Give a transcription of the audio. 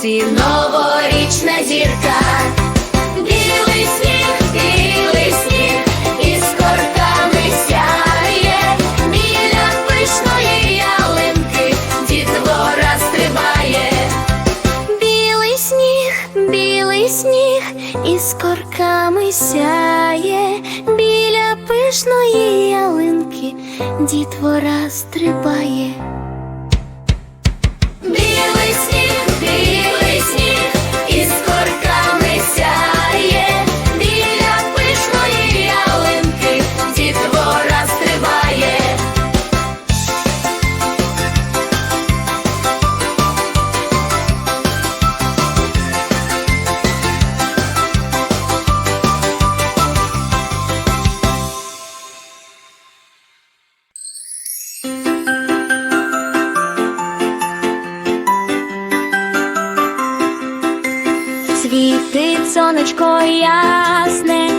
вулиці новорічна зірка, білий сніг, білий сніг, із сяє, біля пишної ялинки дітвора стрибає, білий сніг, білий сніг, із сяє, біля пишної ялинки дітвора стрибає. Світить сонечко ясне,